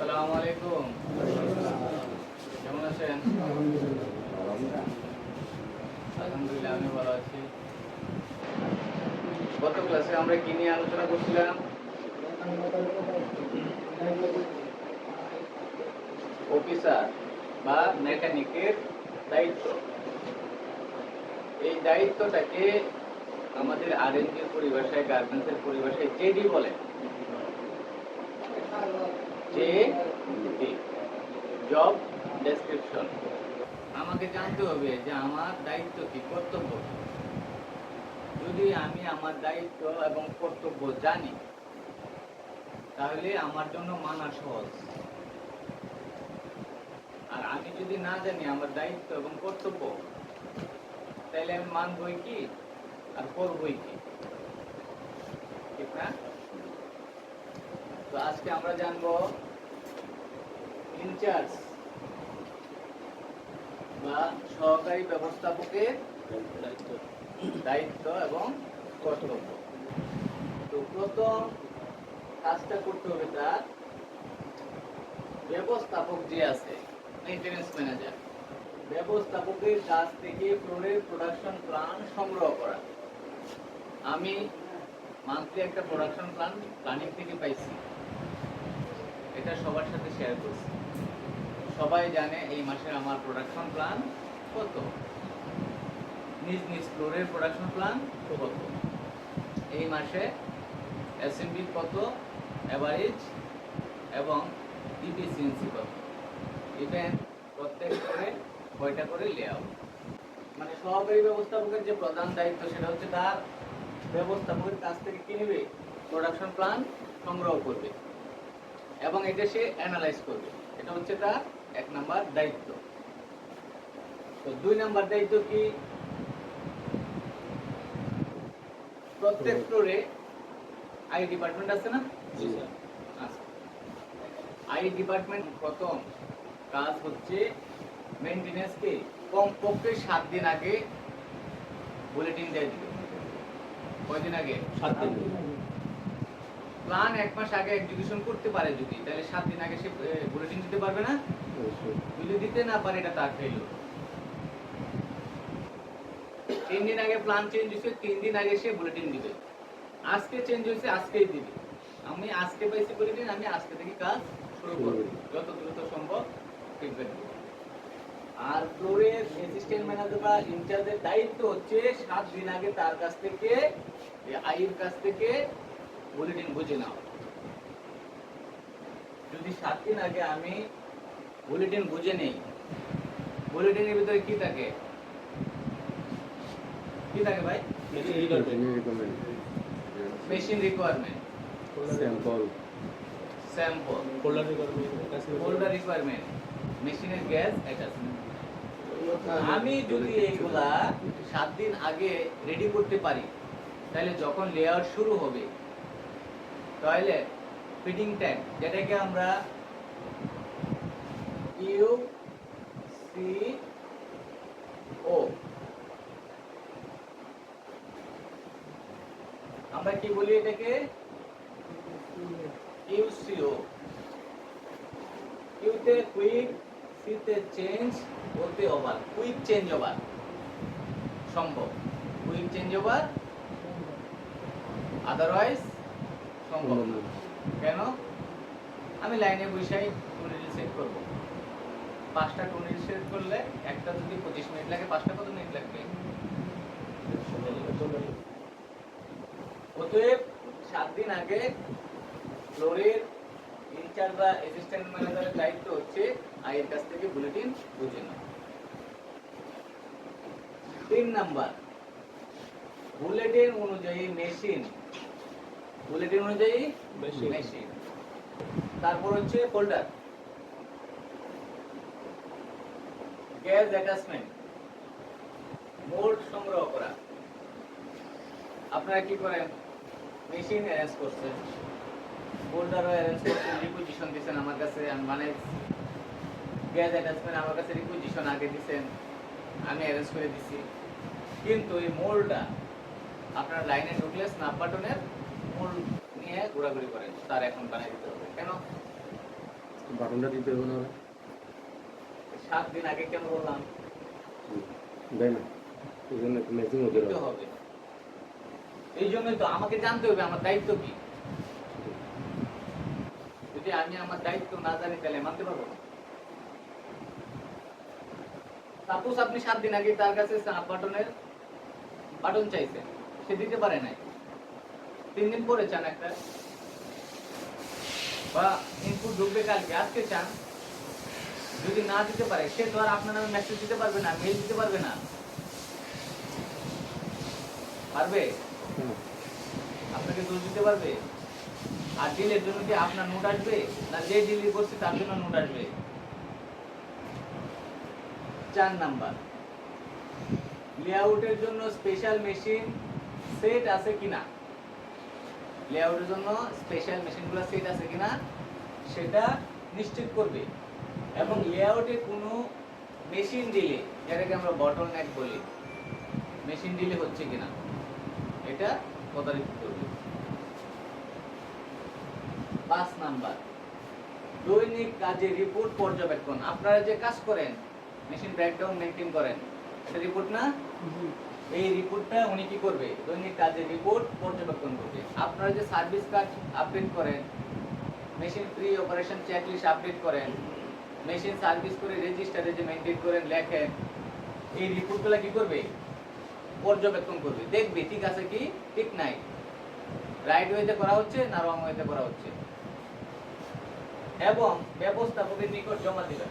আসসালামু আলাইকুম। কেমন আছেন? আলহামদুলিল্লাহ, আমি ভালো আছি। গত ক্লাসে আমরা কি নিয়ে আলোচনা করছিলাম? অফিসার বা মেকানিকের দায়িত্ব। এই দায়িত্বটাকে আমাদের আর আরএনজির পরিভাষায়, গার্মেন্টসের পরিভাষায় জেডি বলে। জব ডেসক্রিপশন আমাকে জানতে হবে যে আমার দায়িত্ব কি, কর্তব্য যদি আমি আমার দায়িত্ব এবং কর্তব্য জানি, তাহলে আমার জন্য মানা সহজ। আর আমি যদি না জানি আমার দায়িত্ব এবং কর্তব্য, তাহলে আমি মানবই কি আর করবই কি ঠিক না তো আজকে আমরা জানব ইনচার্জ বা সহকারী ব্যবস্থাপকের দায়িত্ব। এবং কর্তব্য। তো প্রথম কাজটা করতে হবে তার ব্যবস্থাপক যে আছে মেইনটেনেন্স ম্যানেজার ব্যবস্থাপকের কাছ থেকে ফ্লোরের প্রোডাকশন প্ল্যান সংগ্রহ করা। আমি মান্থলি একটা প্রোডাকশন প্ল্যান প্ল্যানিং থেকে পাইছি। এটা সবার সাথে শেয়ার করছি। সবাই জানে এই মাসের আমার প্রোডাকশন প্ল্যান কত? নিজ নিজ ফ্লোরের প্রোডাকশন প্ল্যান কত? এই মাসে অ্যাসেম্বলি কত? অ্যাভারেজ এবং ডিপিসিএনসি কত? ইভেন প্রত্যেক করে কয়টা করে লেআউট মানে সহকারী ব্যবস্থাপকের যে প্রধান দায়িত্ব সেটা হচ্ছে তার ব্যবস্থাপকের কাছ থেকে কি নেবে প্রোডাকশন প্ল্যান সংগ্রহ করবে। এবং এটা সে অ্যানালাইজ করবে। এটা হচ্ছে তার এক নাম্বার দায়িত্ব। তো দুই নাম্বার দায়িত্ব কি? প্রত্যেক ফ্লোরে আই ডিপার্টমেন্ট আছে না? আই ডিপার্টমেন্ট প্রথম কাজ হচ্ছে মেনটেনেন্সকে কমপক্ষে সাত দিন আগে বুলেটিন দিয়ে দিবে। কয়দিন আগে? সাত দিন। প্ল্যান এক মাস আগে এক্সিকিউশন করতে পারে যদি তাহলে সাত দিন আগে সে বুলেটিন দিতে পারবে না? যদি দিতে না পারে এটা তার ফেল তিন দিন আগে প্ল্যান চেঞ্জ হয়েছে তিন দিন আগে সে বুলেটিন দিবে। আজকে চেঞ্জ হয়েছে আজকেই দিবে। আমি আজকে পাইছি বুলেটিন আমি আজকে থেকে কাজ শুরু করব। যত দ্রুত সম্ভব ফিডব্যাক দেবো। আর ফ্লোরের অ্যাসিস্ট্যান্ট ম্যানেজার বা ইনচার্জের দায়িত্ব হচ্ছে সাত দিন আগে তার কাছ থেকে আইয়ের কাছ থেকে বুলেটিন বুঝে নাও। যদি সাত দিন আগে আমি বুলেটিন বুঝে নেই বুলেটিনের ভিতরে কি থাকে? কি থাকে ভাই? Machine requirement sample sample folder holder requirement মেশিনের গ্যাস অ্যাটাচমেন্ট আমি যদি এইগুলা সাত দিন আগে রেডি করতে পারি তাহলে যখন লেয়ার শুরু হবে তাহলে ফিডিং ট্যাঙ্ক যেটাকে আমরা ইউ সি ও আমরা কি বলি এটাকে? ইউসিও ইউতে কুইক সিতে চেঞ্জ ওতে ওভার কুইক চেঞ্জ ওভার সম্ভব। কুইক চেঞ্জ ওভার আদারওয়াইজ কেন? আমি লাইনে বসেই টুনিল সেট করব। পাঁচটা টুনিল সেট করলে একটা যদি পঁচিশ মিনিট লাগে, পাঁচটা কত মিনিট লাগবে? অতএব সাত দিন আগে ফ্লোরের ইনচার্জ বা অ্যাসিস্ট্যান্ট ম্যানেজারের দায়িত্ব হচ্ছে আয়ের কাছ থেকে বুলেটিন বুঝে নেওয়া। তিন নাম্বার বুলেটিন অনুযায়ী মেশিন বুলেটিন অনুযায়ী. মেশিন তারপর হচ্ছে ফোল্ডার গ্যাস অ্যাটাচমেন্ট মোল্ড সংগ্রহ করা। আপনারা কি করেন মেশিন অ্যারেঞ্জ করছেন? ফোল্ডারও অ্যারেঞ্জ করছেন রিকুইজিশন দিয়েছেন আমার কাছে আমি বানাই গ্যাস অ্যাটাচমেন্ট আমার কাছে রিকুইজিশন আগে দিয়েছেন আমি অ্যারেঞ্জ করে দিছি। কিন্তু এই মোল্ডটা আপনার লাইনে ঢুকলে স্ন্যাপ বাটনের মোল্ড নিয়ে ঘোরাঘুরি করেন তার এখন বানিয়ে দিতে হবে। কেন? বাটনটা দিতে হবে না সাত দিন আগে কেন বললাম? দেয় না। এই জন্য একটু ম্যাচিং ওদের হবে। এই জন্যই তো আমাকে জানতে হবে আমার দায়িত্ব কি? যদি আমি আমার দায়িত্ব না জানি তাহলে মানতে পারব সাপোজ আপনি সাত দিন আগে তার কাছে বাটনের বাটন চাইছেন সে দিতে পারে নাই। তিন দিন পরে চান একটা। বা ইনপুট ঢুকবে কালকে আজকে চান। যদি না দিতে পারে সে তো আর আপনার নামে মেসেজ দিতে পারবে না মেল দিতে পারবে না। পারবে? আপনাকে দোষ দিতে পারবে? আর ডিলের জন্য কি আপনার নোট আসবে? না যে ডিল করছে তার জন্য নোট আসবে? চার নাম্বার। লেআউটের জন্য স্পেশাল মেশিন সেট আছে কিনা? লেআউটের জন্য স্পেশাল মেশিনগুলো সেট আছে কিনা সেটা নিশ্চিত করবে। এবং লেআউটে কোনো মেশিন ডিলে যেটাকে আমরা বটল নেক বলি মেশিন ডিলে হচ্ছে কিনা, এটা তদারকি করবে। পাঁচ নাম্বার, দৈনিক কাজে রিপোর্ট পর্যবেক্ষণ। আপনারা যে কাজ করেন মেশিন ব্রেকডাউন মেনটেন করেন, এটা রিপোর্ট না? এই রিপোর্টটা উনি কি করবে? দৈনিক কাজের রিপোর্ট পর্যবেক্ষণ করবে। আপনারা যে সার্ভিস কার্ড আপডেট করেন machine pre operation checklist update করেন মেশিন সার্ভিস করে রেজিস্টারে যে মেনটেন করেন, লেখেন, এই রিপোর্টগুলো কি করবে? পর্যবেক্ষণ করবে। দেখবে ঠিক আছে কি, ঠিক নাই। রাইট ওয়েতে করা হচ্ছে না রং ওয়েতে করা হচ্ছে? এবং ব্যবস্থাপকের নিকট জমা দিবেন।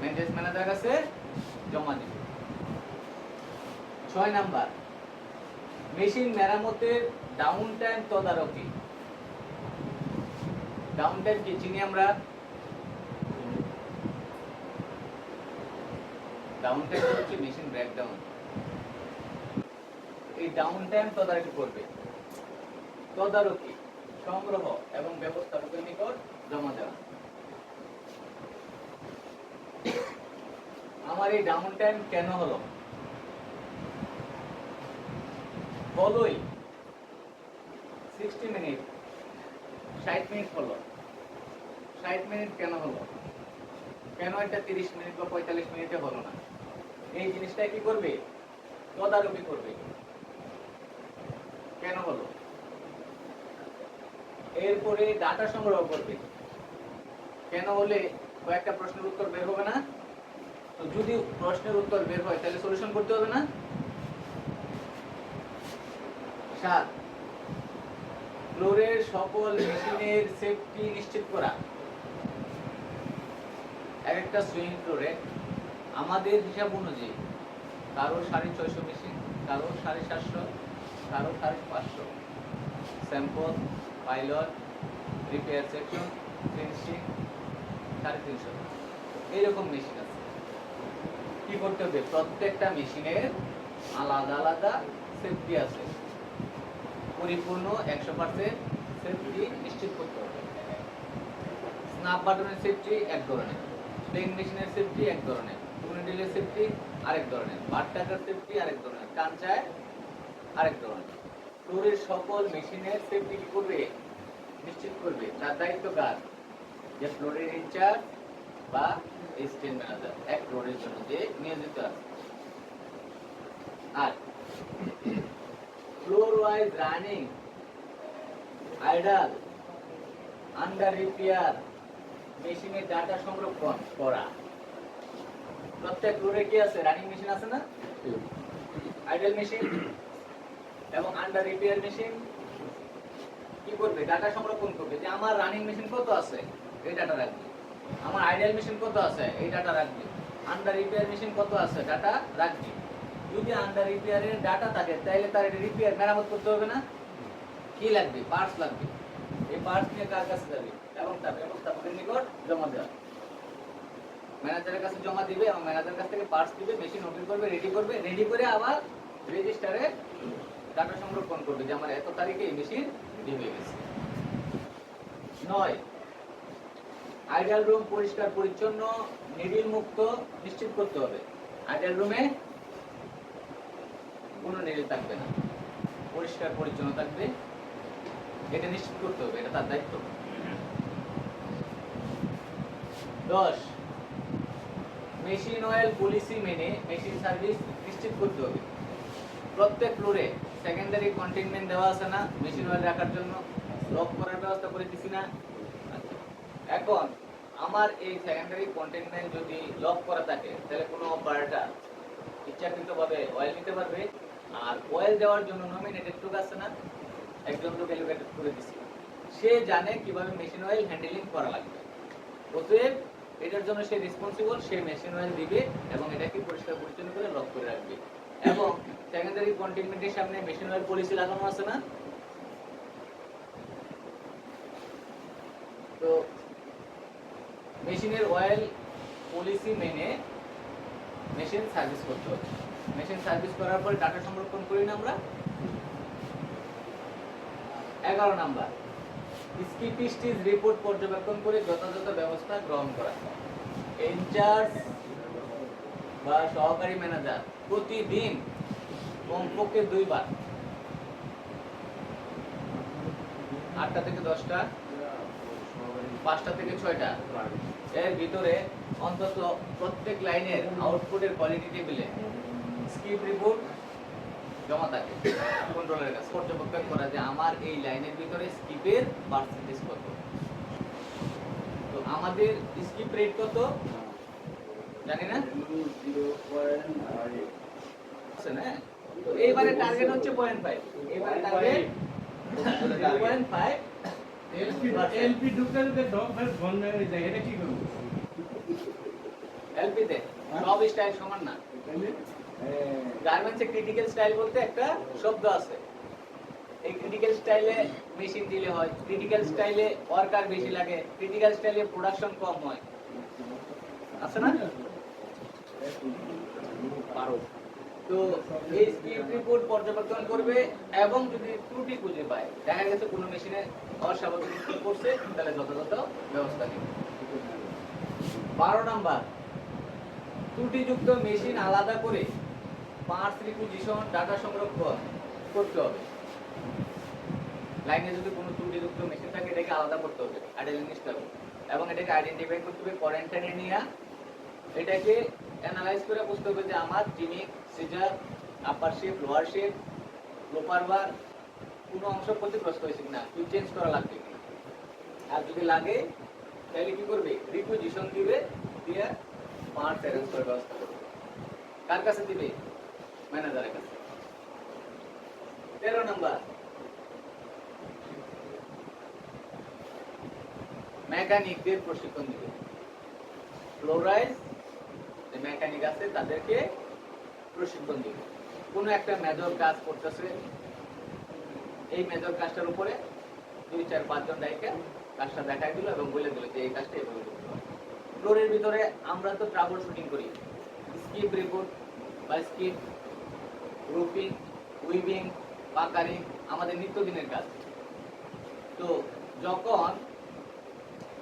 মেনটেন্স ম্যানেজার কাছে জমা দিবেন। ছয় নাম্বার। মেশিন মেরামতের ডাউন টাইম তদারকি। ডাউন টাইম কি চিনি আমরা? ডাউন টাইম হচ্ছে মেশিন ব্রেকডাউন এই ডাউন টাইম তদারকি করবে। তদারকি, সংগ্রহ এবং ব্যবস্থাপকের নিকট জমা দেওয়া। আমার এই ডাউন টাইম কেন হলো? বলোই। সিক্সটি মিনিট ষাট মিনিট হলো। ষাট মিনিট কেন হলো? কেন এটা তিরিশ মিনিট বা পঁয়তাল্লিশ মিনিটে হলো না? এই জিনিসটা কি করবে? তদারকি করবে। কেন হলো? এরপরে ডাটা সংগ্রহ করবে। কেন হলে কয়েকটা প্রশ্নের উত্তর বের হবে না? তো যদি প্রশ্নের উত্তর বের হয়, তাহলে সলিউশন করতে হবে না? সাত। ফ্লোরের সকল মেশিনের সেফটি নিশ্চিত করা। এক একটা সুইং ফ্লোরে আমাদের হিসাব অনুযায়ী কারও সাড়ে ছয়শো মেশিন কারও সাড়ে সাতশো, কারও সাড়ে পাঁচশো। Sample pilot repair section finishing সাড়ে তিনশো। এইরকম মেশিন আছে। কি করতে হবে? প্রত্যেকটা মেশিনের আলাদা আলাদা সেফটি আছে। পরিপূর্ণ একশো পার্সেন্ট সেফটি নিশ্চিত করতে হবে। স্ন্যাপ বাটনের সেফটি এক ধরনের প্লেন মেশিনের সেফটি এক ধরনের টুর্নিডিলের সেফটি আরেক ধরনের বাট টাকার সেফটি আরেক ধরনের কাঞ্চায় আরেক ধরনের। ফ্লোরের সকল মেশিনের সেফটি কি করবে? নিশ্চিত করবে। তার দায়িত্ব কার? যে ফ্লোরের ইনচার্জ বা স্টেন ম্যানেজার এক ফ্লোরের জন্য যে নিয়োজিত আছে। আর wise running idle under repair মেশিনের ডাটা সংরক্ষণ করা প্রত্যেক ফ্লোরে কি আছে? রানিং মেশিন আছে না। আইডল মেশিন এবং আন্ডার রিপেয়ার মেশিন কি করবে? ডাটা সংরক্ষণ করবে? যে আমার রানিং মেশিন কত আছে? এই ডাটা রাখবে। আমার আইডল মেশিন কত আছে? এই ডাটা রাখবে। আন্ডার রিপেয়ার মেশিন কত আছে? ডাটা রাখবে। যদি আন্ডার রিপেয়ারের ডাটা থাকে তাহলে তার এটা রিপেয়ার মেরামত করতে হবে না? কি লাগবে? পার্টস লাগবে। এই পার্টস নিয়ে কার কাছে যাবে? এবং তার ব্যবস্থাপকের নিকট জমা দেওয়া ম্যানেজারের কাছে জমা দিবে এবং ম্যানেজারের কাছ থেকে পার্টস দিবে মেশিন ওপেন করবে রেডি করবে রেডি করে আবার রেজিস্টারে ডাটা সংরক্ষণ করবে যে আমার এত তারিখে এই মেশিন হয়ে গেছে। নয় আইডাল রুম পরিষ্কার, পরিচ্ছন্ন, নিবিড় মুক্ত, নিশ্চিত করতে হবে। আইডাল রুমে কোনো নিবিড় থাকবে না। পরিষ্কার, পরিচ্ছন্ন থাকবে। এটা নিশ্চিত করতে হবে, এটা তার দায়িত্ব। দশ মেশিন অয়েল পলিসি মেনে মেশিন সার্ভিস নিশ্চিত করতে হবে। প্রত্যেক ফ্লোরে সেকেন্ডারি কন্টেনমেন্ট দেওয়া আছে না মেশিন অয়েল রাখার জন্য। লক করার ব্যবস্থা করে দিছি না। এখন, আমার এই সেকেন্ডারি কন্টেনমেন্ট যদি লক করা থাকে, তাহলে কোনো অপারেটর ইচ্ছাকৃতভাবে অয়েল নিতে পারবে। আর অয়েল দেওয়ার জন্য নমিনেটেড লোক আছে না, একজন লোক এলিভেটেড করে দিছি। সে জানে কীভাবে মেশিন অয়েল হ্যান্ডেলিং করা লাগবে। অতএব এটার জন্য সে রেসপন্সিবল সে মেশিন অয়েল দিবে এবং এটাকে পরিষ্কার পরিচ্ছন্ন করে লক করে রাখবে। এবং সেকেন্ডারি কন্টেনমেন্টের সামনে মেশিন অয়েল পলিসি লাগানো আছে না? তো মেশিনের অয়েল পলিসি মেনে মেশিন সার্ভিস করতে হবে মেশিন সার্ভিস করার পর ডাটা সংরক্ষণ করি না আমরা। এগারো নাম্বার স্কিপিস্টিজ রিপোর্ট পর্যবেক্ষণ করে যথাযথ ব্যবস্থা গ্রহণ করা। ইনচার্জ বা সহকারী ম্যানেজার প্রতিদিন কমপক্ষে দুইবার। আটটা থেকে দশটা পাঁচটা থেকে ছয়টা। এর ভিতরে অন্তত প্রত্যেক লাইনের আউটপুটের কোয়ালিটি টেবিলে স্কিপ রিপোর্ট জমা থাকে। কন্ট্রোলের কাছে। পর্যবেক্ষণ করা যে আমার এই লাইনের ভিতরে স্কিপের পার্সেন্টেজ কত। তো আমাদের স্কিপ রেট কত? জানি না। তো এইবারে টার্গেট হচ্ছে পয়েন্ট ফাইভ এইবারে টার্গেট পয়েন্ট ফাইভ এলপি ঢুকে ঢুকে ডগ ফের বন্ধ হয়ে যায় এটা কি করব এলপিতে সব স্টাইল সমান না। গার্মেন্টসে ক্রিটিক্যাল স্টাইল বলতে একটা শব্দ আছে। এই ক্রিটিক্যাল স্টাইলে মেশিন দিলে হয় ক্রিটিক্যাল স্টাইলে ওয়ার্কার বেশি লাগে ক্রিটিক্যাল স্টাইলে প্রোডাকশন কম হয়। আছে না? পারো তো এই স্কিপ রিপোর্ট পর্যবেক্ষণ করবে এবং যদি ত্রুটি খুঁজে পায়, দেখা গেছে কোনো মেশিনে অস্বাভাবিক করছে তাহলে যথাযথ ব্যবস্থা নেবে বারো নাম্বার, ত্রুটিযুক্ত মেশিন আলাদা করে পার্টস রিকুইজিশন ডাটা সংরক্ষণ করতে হবে। লাইনে যদি কোনো ত্রুটিযুক্ত মেশিন থাকে, এটাকে আলাদা করতে হবে আইডেন্টিফাই নিতে হবে। এবং এটাকে আইডেন্টিফাই করতে হবে কোয়ারেন্টাইনে নিয়ে। এটাকে অ্যানালাইজ করে বুঝতে হবে যে আমার জিমিক scissor upper shape lower shape looper bar কোনো অংশ ক্ষতিগ্রস্ত হয়েছে কিনা কি চেঞ্জ করা লাগবে কিনা। আর যদি লাগে, তাহলে কি করবে? রিকুইজিশন দিবে, দিয়ে পার্টস অ্যারেঞ্জ করে ব্যবস্থা করবে। কার কাছে দিবে? ম্যানেজারের কাছে। তেরো নাম্বার মেকানিকদের প্রশিক্ষণ দিবে। ফ্লোরাইজ যে মেকানিক আছে, তাদেরকে প্রশিক্ষণ দিবে। কোনো একটা মেজর কাজ করতেছে, এই মেজর কাজটার উপরে দুই, চার পাঁচজন ডাইকে কাজটা দেখাই দিল এবং বলে দিল যে এই কাজটা এভাবে করতে হবে। ফ্লোরের ভিতরে আমরা তো ট্রাবল শুটিং করি। স্কিপ রিপোর্ট বা স্কিপ রুপিং উইভিং পাকারিং আমাদের নিত্যদিনের কাজ। তো যখন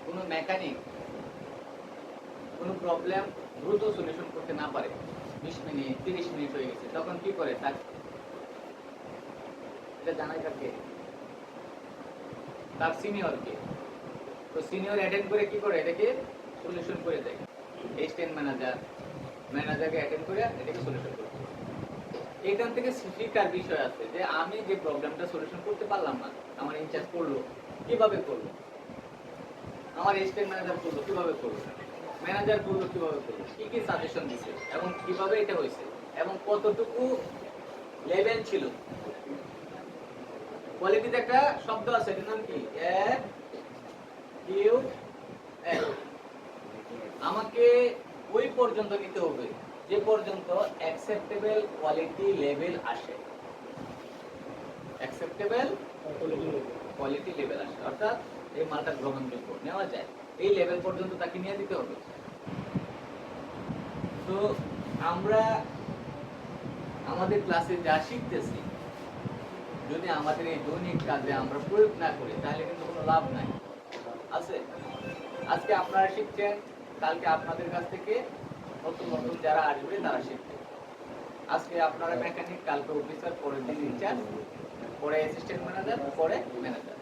কোনো মেকানিক কোনো প্রবলেম দ্রুত সলিউশন করতে না পারে বিশ মিনিট, তিরিশ মিনিট হয়ে গেছে। তখন কি করে তার এটা জানাই থাকে তার সিনিয়রকে। তো সিনিয়র অ্যাটেন্ড করে কি করে? এটাকে সলিউশন করে দেয়। এক্সটেন্ড ম্যানেজার ম্যানেজারকে অ্যাটেন্ড করে এটাকে সলিউশন করে। এখান থেকে শিক্ষার বিষয় আছে যে আমি যে প্রবলেমটা সলিউশন করতে পারলাম না, আমার ইনচার্জ করল, কীভাবে করল? আমার এক্সটেন্ড ম্যানেজার করল, কীভাবে করল? ম্যানেজার করল কীভাবে করল কি কি সাজেশন দিছে? এবং কীভাবে এটা হয়েছে? এবং কতটুকু লেভেল ছিল? কোয়ালিটিতে একটা শব্দ আছে এটার নাম কি? এফ কিউ এল আমাকে ওই পর্যন্ত নিতে হবে যে পর্যন্ত অ্যাকসেপ্টেবল কোয়ালিটি লেভেল আসে। অ্যাকসেপ্টেবল কোয়ালিটি লেভেল আসে। অর্থাৎ এই মালটা গ্রহণযোগ্য নেওয়া যায়। এই লেভেল পর্যন্ত তাকে নিয়ে দিতে হবে। তো আমরা আমাদের ক্লাসে যা শিখতেছি, যদি আমাদের এই দৈনিক কাজে আমরা প্রয়োগ না করি, তাহলে কিন্তু কোনো লাভ নাই। আছে? আজকে আপনারা শিখছেন, কালকে আপনাদের কাছ থেকে নতুন নতুন যারা আসবে, তারা শিখবে। আজকে আপনারা মেকানিক কালকে অফিসার পরে দিন ইনচার্জ পরে অ্যাসিস্ট্যান্ট ম্যানেজার পরে ম্যানেজার